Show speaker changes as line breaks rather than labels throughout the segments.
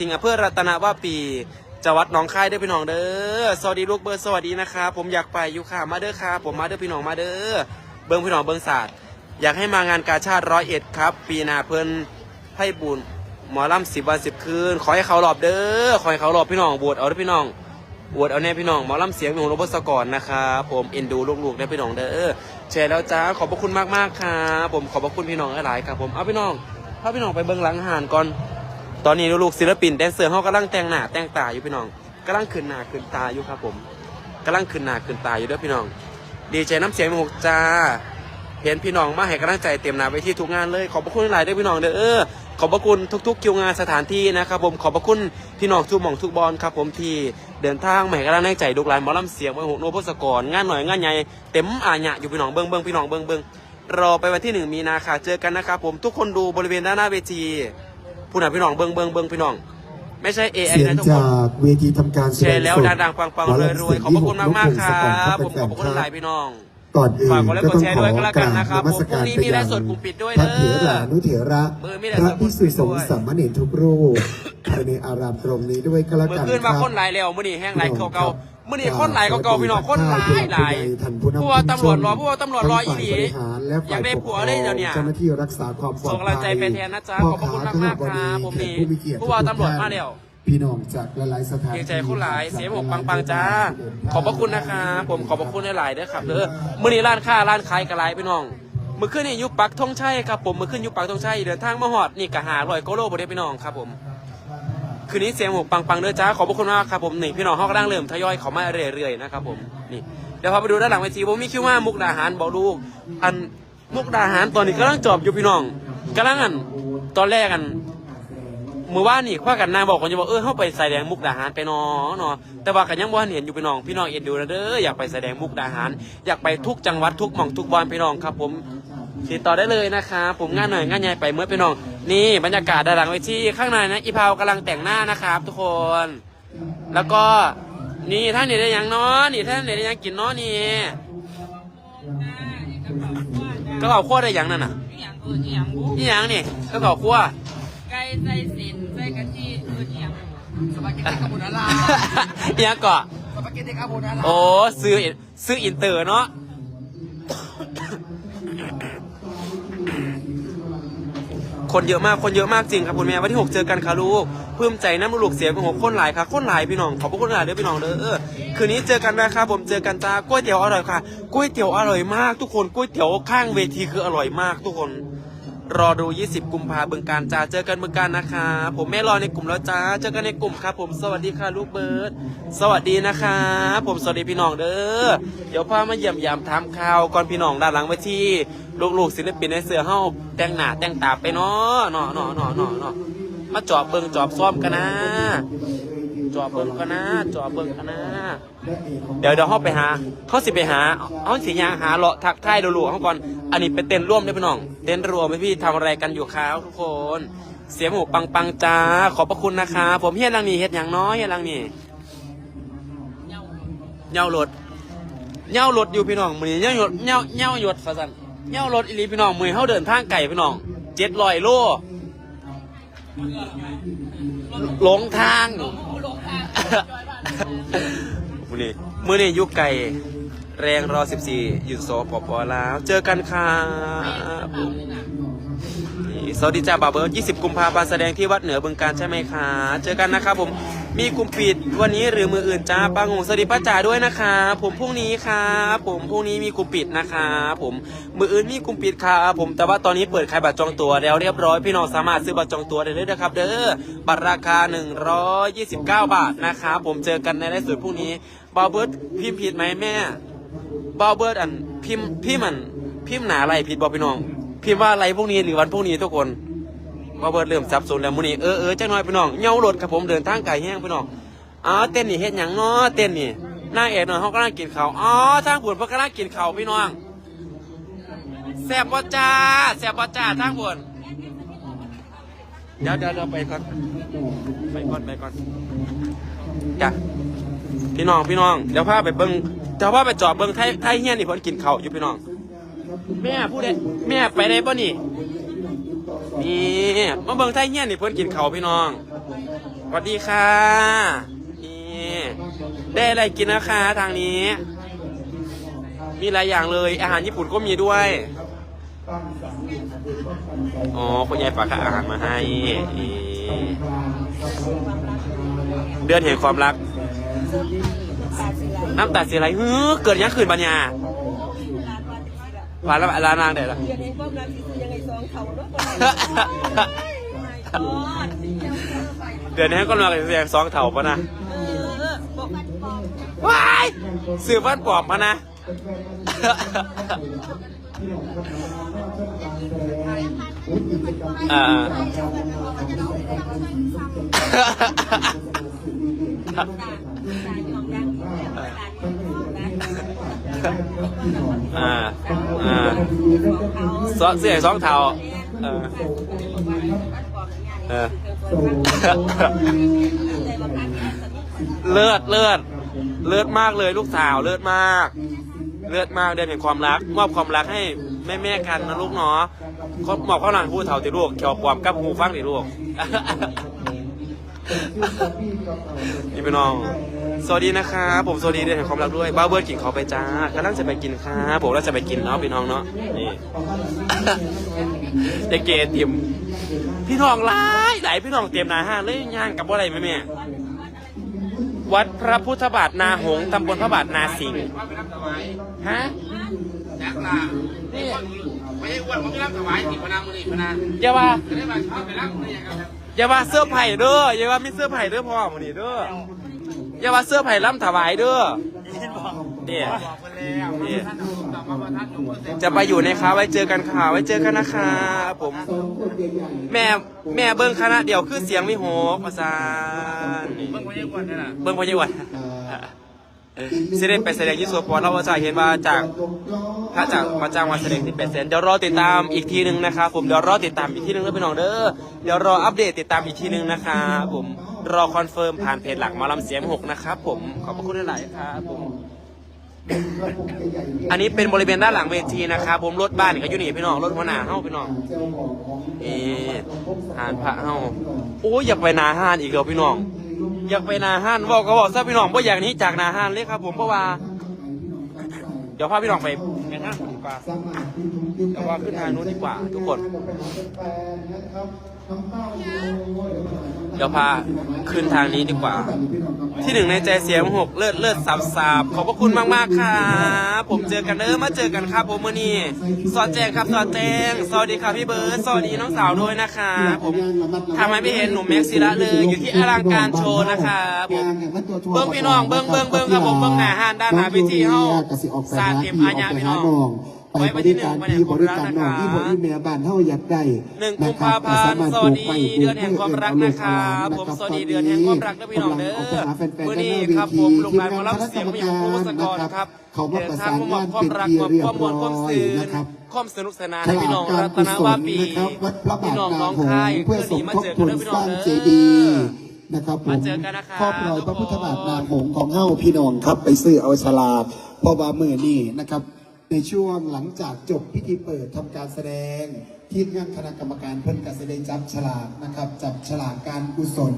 สิงห์อำเภอรัตนว่าปีจังหวัดหนองคายเด้อพี่น้องเด้อสวัสดีลูกเบิร์ดสวัสดีนะครับผมอยากไปอยู่ค่ะมาเด้อค่ะผมมาเด้อพี่น้องมาเด้อเบิ้งพี่น้องเบิ้งศาสตร์อยากให้มางานกาชาติร้อยเอ็ดครับ ปีนาเพิ่นให้บุญหมอลำสิบวันสิบคืน ขอให้เขาหลอบเด้อขอให้เขาหลอบพี่น้องบวชเอาเด้อพี่น้องบวชเอาแน่พี่น้องหมอลำเสียงของหลวงพ่อสกรนะครับผมเอ็นดูลูกๆได้อพี่น้องเด้อแชร์แล้วจ้าขอบพระคุณมากๆครับผมขอบพระคุณพี่น้องหลายๆครับผมเอาพี่น้องพาพี่น้องไปเบิ้งหลังอาหารก่อน ตอนนี้ลูกศิลปินแดนเซอร์เขากำลังแต่งหน้าแต่งตาอยู่พี่น้องกำลังขึ้นหน้าขึ้นตาอยู่ครับผมกำลังขึ้นหน้าขึ้นตาอยู่ด้วยพี่น้อง ดีใจน้ำเสียงหกจ้าเห็นพี่น้องมาให้กำลังใจเต็มหน้าไปที่ทุกงานเลยขอบพระคุณหลายด้วยพี่น้องเด้อเออขอบพระคุณทุกๆคิวงานสถานที่นะครับผมขอบพระคุณพี่น้องทุกหม่องทุกบอลครับผมที่เดินทางมาให้กำลังใจลูกหลานหมอลำเสียงมาหกโนพสกรงานหน่อยงานใหญ่เต็มอาญะอยู่พี่น้องเบิ้งเบิ้งพี่น้องเบิ้งเบิ้งรอไปวันที่หนึ่งมีนาค่ะเจอกันนะครับผมทุกคนดูบริเวณด้านหน้าเวที ผู้นำพี่น้องเบิ้งเบิ้งเบิ้งพี่น้อง ไม่ใช่เอไอ
เสียง
นะทุกค
จานกเวทีทำการแส
แช
ดง
ร์แล้ว
สด
ดังๆปังๆเลยรวยๆขอบพระคุณมากมากๆครับผมขอบพระคุณหลายพี่น้อง
ก่อนอื่น
ฝากกดไลค์
ก็ต้อง
กดแชร์
ข
ด้
อ
วยก็แล้ว
ก
กัน
ราบ
นะครับ
นมัสการ
ผมพรุ่งนี้
ไป
มี
ยั
ไล
ง
ฟ์สดกลุ่มปิดด้วย
พระ
เด้อ
เถระนุเถระ
มือมีไล
พ
ฟ์ส
ระ
ด
พิสุสง
ด้วย
ฆ์สามเณรทุกรูปภายในอารามตรงนี้ด้วยก็แล้ว
เมื่อ
กัน
คืน
ค
มา
รับ
คนหลายแล้วมื้อนี้แห้งหลายเก่าๆ มื้อนี้คนหลายเก่าๆพี่น้องคนหลายหลายผู้ว่าตำรวจรอผู้ว่าตำรวจรออีหลี
ฝ่ายบริหารและ
อยา
ฝ่ากย
ได้
ปกค
ผัว
รอง
ได้เดี๋ยวเนี้ย
เจ้าหน้าที่รักษาความปลอดภัย
ส่งกำลังใจไปแทนนะจ๊ะขอบพระคุณมากๆครับผมนี่
ผู้มีเกียรติ
ผู้ว่าตำรวจมาแล้ว
พี่น้องจากหลายๆสถาน
เกรงใจคนหลายเสียหมกปังๆจ้า ขอบพระคุณนะครับผมขอบพระคุณหลายๆเด้อครับเด้อมื้อนี้ร้านค้าร้านขายกระไรพี่น้องมื้อคืนนี่อยุปักธงชัยครับผมมื้อคืนอยุปักธงชัยเดินทางมาฮอดนี่ก็หาร้อยกิโลบ่ได้พี่น้องครับผม คืนนี้เสียงหกปังๆเด้อจ้าขอบพระคุณมากครับผมนี่พี่น้องเฮากำลังเริ่มทยอยเขามาเรื่อยๆนะครับผมนี่เดี๋ยวพาไปดูด้านหลังเวทีผมมีคิวมามุกดาหารบอกลูก อันมุกดาหารตอนนี้กำลังจอบอยู่พี่น้องกำลังอันตอนแรกอันมื่อว่านนี่ข้ากันนางบอกกันจะบอกเออเข้าไปใส่แดงมุกดาหารไปนอเนาะแต่ว่ากันยังบ่ทันเห็นอยู่พี่น้องพี่น้องเอ็นดูนะเด้ออยากไปแสดงมุกดาหาร อยากไปทุกจังหวัดทุกหม่องทุกบอลพี่น้องครับ ผม ติดต่อได้เลยนะครับผมงานหน่อยงานใหญ่ไปเมื่อพี่น้อง นี่บรรยากาศด้านหลังเวทีข้างในนะอีพาวกำลังแต่งหน้านะครับ ทุกคน แล้วก็นี่ท่านนี่ได้หยังเนาะนี่ท่านนี่ได้หยังกินเนาะนี่ก็เขาขั้วได้หยังนั่นน่ะ
อหย่างเอออหย่างบุ
นี่หยังนี่ก็เขาขั้ว
ไก่ใส่สินใส่กะทิเอออหย่างสปาเกตตี้คาโบนาร่า
นี่หยังเกาะ
สปาเกตตี้คาโบนาร่า
โอ้ซื้อซื้ออินเตอร์เนาะ คนเยอะมากคนเยอะมากจริงครับคุณแม่วันที่ 6 เจอกันค่ะลูกเพิ่มใจน้ำลูกเสียงของหกคนหลายค่ะคนหลายพี่น้องขอบพระคุณหลายเด้อพี่น้องเด้อคืนนี้เจอกันนะครับผมเจอกันจ้าก๋วยเตี๋ยวอร่อยค่ะก๋วยเตี๋ยวอร่อยมาก ทุกคนก๋วยเตี๋ยวข้างเวทีคืออร่อยมาก ทุกคน รอดู 20 กุมภาเบึงการจ้าเจอกันเบึงการนะคะผมแม่รอในกลุ่มแล้วจ้าเจอกันในกลุ่มครับ ผมสวัสดีค่ะลูกเบิร์ดสวัสดีนะคะผมสวัสดีพี่น้องเด้อเดี๋ยวพามาเยี่ยมยามถามข่าวก่อนพี่น้องด้านหลังเวที ลูกๆศิลปินในเสือเฮาแต่งหน้าแต่งตาไปเนาะเนาะเนาะเนาะเนาะเนาะมาจอบเบิ่งจอบซ้อมกันนะ จอบเบิ่งกันนะจอบเบิ่งกันนะ เดี๋ยวเดี๋ยวเขาไปหาเขาสิไปหาเขาสิยางหาเลาะทักทายดูๆเขาก่อนอันนี้เป็นเต้นร่วมได้พี่น้อง เต้นรวมไหมพี่ทำอะไรกันอยู่ครับทุกคน เสียงหูปังปังจ้าขอบพระคุณนะคะผมเฮียลังนี่เฮ็ดอย่างน้อยเฮียลังนี่เหย้ารถเหย้ารถอยู่พี่น้องมือนี้เหย้ารถเหย้าเหย้าหยดฟาสัน เหย้ารถอีลีพี่น้องมือเขาเดินทางไก่พี่น้องเจ็ดร้อยโลหลงทางมือนี้มือนี้อยุกไก่แรงรอ 14 อยู่โซปอปอแลาวเจอกันครับสวัสดีจ้าบ่าวเบิร์ด20 กุมภาพันธ์แสดงที่วัดเหนือบึงการใช่ไหมคะ เจอกันนะครับผม มีกลุ่มปิดวันนี้หรือมืออื่นจ้าปังหงสวัสดีป้าจ๋าด้วยนะคะผมพรุ่งนี้ครับผมพรุ่งนี้มีกลุ่มปิดนะคะผมมืออื่นมีกลุ่มปิดครับผมแต่ว่าตอนนี้เปิดขายบัตรจองตัวแล้วเรียบร้อยพี่น้องสามารถซื้อบัตรจองตัวได้เลยนะครับ เด้อบัตรราคา 129 บาทนะครับผมเจอกันในไลฟ์สดพรุ่งนี้บาเบิร์ดพิมพ์ผิดไหมแม่บาเบิร์ดอันพิมพ์พิมพ์อันพิมพ์หนาอะไรผิดบอกพี่น้องพิมพ์ว่าอะไรพวกนี้หรือวันพวกนี้ทุกคน บาเบิร์ดเริ่มสับสนแล้วมื้อนี้เออเออจังน้อยพี่น้องเหงารถครับผมเดินทางไกลแห้งพี่น้องอ๋อเต้นนี่เฮ็ดหยังเนาะเต้นนี่นางเอกหน่อยเขากำลังกินข้าวอ๋อทางผุนเพิ่นกำลังกินข้าวพี่น้องแซ่บบ่จ้าแซ่บบ่จ้าทางผุนเดี๋ยวเดี๋ยวเดี๋ยวไปก่อนไปก่อนไปก่อนจ้ะพี่น้องพี่น้องเดี๋ยวพาไปเบิ่งเดี๋ยวพาไปจอบเบิ่งไทยไทยเฮียนนี่เพิ่นกินข้าวอยู่พี่น้อง แม่พูดได้แม่ไปได้ป่ะนี่ นี่มาเบิ่งไทยเฮียนนี่เพิ่อนกินเขาวพี่น้องสวัสดีค่ะ นี่ได้อะไรกินนะคะทางนี้ มีหลายอย่างเลย อาหารญี่ปุ่นก็มีด้วย อ๋อคุณยายฝากอาหารมาให้นี่เดือนเห็นความรัก น้ำตาสีไหลเฮ้อเกิดยังขืนปัญญา ผ่านแล้วลานางได้ละ
เดือนนี้ความรักที่คือยังไงสองเขาเนาะ
เดือนนี้ก็มาเสียงสองเถ่าปะนะว้ายสื่อบ้านปลอมปะนะอ่า อ่า อ่าสองเสียสองเท่าเออเออเลือดเลือดเลือดมากเลยลูกสาวเลือดมาก เลือดมากเดือนแห่งความรักมอบความรักให้แม่แม่ๆกันนะลูกเนาะเขามอบข้าวหลานผู้เฒ่าติลูกเขียวปลอมกับหูฟังติลูก นี่พี่น้อง สวัสดีนะคะผมสวัสดีเดือนแห่งความรักด้วยบ้าเบิร์ดกินเขาวไปจ้ากำลังจะไปกินค่ะผมเราจะไปกินเนาะพี่น้องเนาะนี่เด็กเกติมพี่น้องหลายหลายพี่น้องเตรียมหนาห้างเลยย่างกับว่าอะไรไหมแม่วัดพระพุทธบาทนาหงส์ตำบลพระบาทนาสิงห์ฮะ
แจ็คล่ะ
นี่
ไม่ใช่อ้วนผมไม่รับถวายสิพนังมือนี่พนัง
อย่าว่า
จะได้มาชอบไปรับมือนี่ครับ
อย่าว่าเสื้อไผ่เด้ออย่าว่ามีเสื้อไผ่เด้อพ่อหมันนี่เด้ออย่าว่าเสื้อไผ่ล้ำถวายเด้อเนี่ย
วท่านตอบมาว่าท่านยจะ
ไปอยู่ในค้าไว้เจอกันค่ะไว้เจอกันนะคะผมแม่แม่เบิ้งคณะเดียวคือเสียงไม่โหกภาษาน
เมื่อวันนี้อ้วนนี่แหละ
เบิ้งพยาวัน สิได้ไปแสดงที่สปอร์ตเราจะเห็นว่าจากพระจากมาจ้างมาแสดงที่เป็ดเซนเดี๋ยวรอติดตามอีกทีหนึ่งนะครับผมเดี๋ยวรอติดตามอีกทีหนึ่งแล้วพี่น้องเด้อเดี๋ยวรออัปเดตติดตามอีกทีหนึ่งนะครับผมรอคอนเฟิร์มผ่านเพจหลักมาลำเสียงหกนะครับผมขอบพระคุณหลายๆครับผมอันนี้เป็นบริเวณด้านหลังเวทีนะครับผมรถบ้านก็อยู่นี่พี่น้องรถหัวหน้าเฮาพี่น้องเออหานพระเฮาโอ้ยอยากไปนาห้านอีกแล้วพี่น้อง อยากไปนาห้านบอกก็บอกซะพี่น้องว่าอย่างนี้จากนาห้านเลยครับผมเพราะว่า เดี๋ยวพาพี่น้องไปในห้างดีกว่าเดี๋ยวว่าขึ้นทางนู้นดีกว่า ทุกคน เดี๋ยวพาขึ้นทางนี้ดีกว่า ที่หนึ่งในใจเสียงหกเลิศเลิศสับสับขอบพระคุณมากมากๆครับ ผมเจอกันเด้อมาเจอกันครับผมมื่อนี้สอดแจงครับสอดแจงสวัสดีครับพี่เบิร์ดสวัสดีน้องสาวด้วยนะคะผมทำไมไม่เห็นหนุ่มแม็กซิละเลยอยู่ที่อลังการโชว์นะคะผมเบิ้งพี่น้องเบิ้งเบิ้งเบิ้งครับผมเบิ้งหน้าห้านด้านหน้าเวทีเฮาสาดเต็มอาญาพี่น้อง
ไปบริการที่บริการน้องที่บริแม่บ้านเฮาอยากได้
หนึ่งกุมภาพันธ์สวัสดีเดือนแห่งความรักนะครับผมสวัสดีเดือนแห่งความรักนะพี่น้องเด้อมื่อนี้ครับผมลูกหลานหมารับเสียงมีของผู้สกรครับ
เขามา
เดิ
ประ
นทาง
สาน
มามอง
งาน
ความ
เป็น
รัก
ที่
มอบ
เรีย
ความ
บ
มวล
ร้
ความ
อย
ซื่น
นะครับ
ความสนุกสนาน
ฉ
ให้
ลา
พี่
ก
น้อง
การ
รัต
กุ
น
ศ
วา
ล
ปี
นะครับวัดพระบา
พี่
ท
น้อง
นา
น้อง
หง
คาย
ส์เพื่อสม
มา
ทบ
เจอ
ทุ
กัน
น
เด้อพี่น้
ส
อง
ร้าง
เด้อ
เจดีย์นะครับผม
มาเจอกันนะครับ
ครอบรอย
ทุกคน
พระพุทธบาทนาหงส์ของเฮาพี่น้องครับ ไปซื้อเอาฉลากเพราะว่ามือนี่นะครับ ในช่วงหลังจากจบพิธีเปิดทำการแสดง ทีมงานคณะกรรมการเพิ่นการแสดงจับฉลากนะครับ จับฉลากการกุศล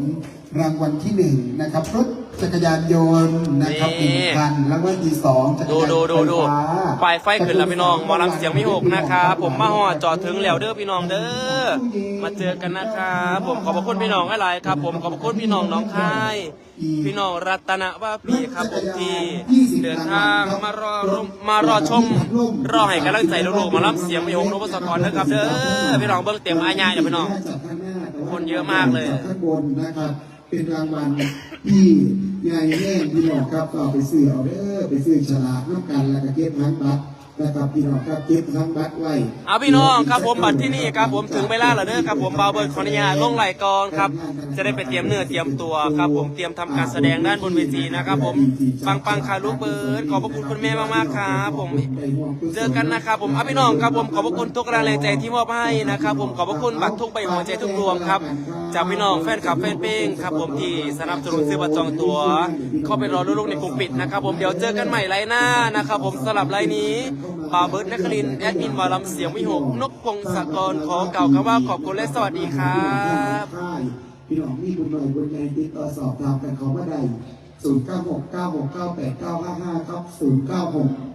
รางวัลที่หนึ่งนะครับรถจักรยานยนต์นะครับห
นี่
นึ่งคันรางวัลที่สองจักร
ดู
ยาน
ดูดูดู
ไฟฟ้า
ปลายไฟขึ้นแล้วพี่น้องหมอลำเสียงมีหกนะครับผมมาหอดจอดถึงแล้วเด้อพี่น้องเด้อมาเจอกันนะครับผมขอบพระคุณพี่น้องหลายๆครับ ผมขอบพระคุณพี่น้องน้องค่าย พี่น้องรัตนว่าปีครับผมที่เดินทางมารอรมารอชมรอให้กำลังใจลูกๆหมารับเสียงมีหกนพสกรนะครับเด้อพี่น้องเบิ้งเต็มอาญาเดี๋ยวพี่น้องคนเยอะมากเลย
จากข้างบนนะครับ เป็นรางวัลที่ใหญ่แน่พี่น้องครับก็เอาไปซื้อเอาเด้อไปซื้อฉลากน้ำกันแล้วก็เก็บทั้งบัตร นะครับพี่น้องครับเก็บทั้งบัตรไว้
เอาพี่น้องครับผมบัตรที่นี่ครับผมถึงเวลาแล้วเด้อครับผมเบาเบิร์ดขออนุญาตลงไหลกองครับ จะได้ไปเตรียมเนื้อเตรียมตัวครับ ผมเตรียมทำการแสดงด้านบนเวทีนะครับ ผมปังปังค่ะลูกเบิร์ดขอบพระคุณคุณแม่มากๆครับผมเจอกันนะครับผมเอาพี่น้องครับผมขอบพระคุณทุกกำลังใจที่มอบให้นะครับผมขอบพระคุณบัตรทุกใบหัวใจทุกดวงครับจากพี่น้องแฟนคลับแฟนเพลงครับผมที่สนับสนุนซื้อบัตรจองตัวเข้าไปรอลูกๆในกลุ่มปิดนะครับผมเดี๋ยวเจอกันใหม่ไลน์หน้านะครับผมสลับไลน์นี้ บาเบิร์ดนักลินแอดมินวารำเสียงวิหกนกพงศกรขอเก่าคำว่าขอบคุณและสวัสดีครับ
พี่น้องมีบุญหน่อยบุญแรงติดต่อสอบถามกันเขาเมื่อใด0 9 6 9 6 9 8 9 5 5ครับ0 9 6